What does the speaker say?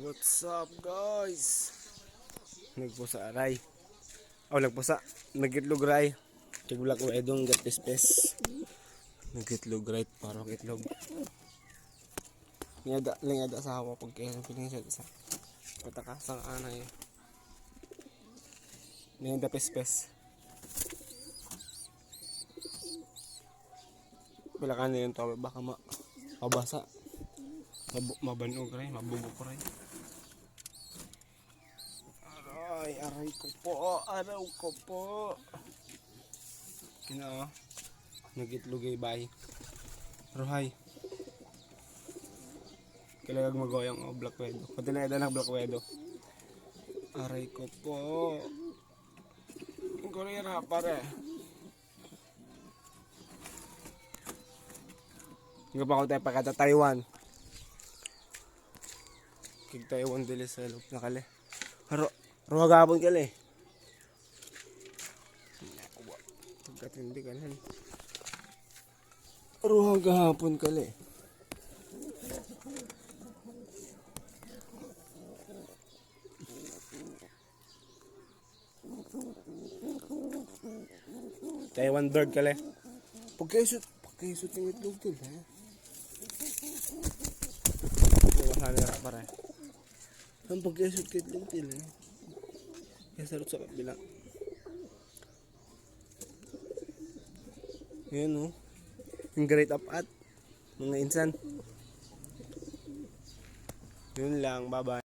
What's up guys? Nagpusa aray. Oh, nagpusa. Nagitlog ray. Tiglak ko edong gatpes Nagitlog ray parang itlog. Ngada, lingada sa hawa pag kaya piling sa sa. Pataka sa anay. Ngada pespes. Wala ka na yun to, baka ma mabasa. Mabu mabanog rin, mabubok rin. Aray, aray ko po, araw ko po. Kina, nagitlugay bay. Ruhay. Kailangan magawa yung oh, black widow. Pati na ng black widow. Aray ko po. Ang kurira pare. Hindi pa ako tayo pagkata Taiwan. Kig Taiwan dili sa loob na kali. Haro, haro gapon kali. Pagkatindi ka lang. Haro gapon kali. Taiwan bird kali. Pagkaisot, pagkaisot yung itlog din, ha? Wala na pare. Ang pagkaisot kay itlog din, ha? Kaya sarot sa kabila. Yan, oh. Yung great up at mga insan. Yun lang, bye-bye.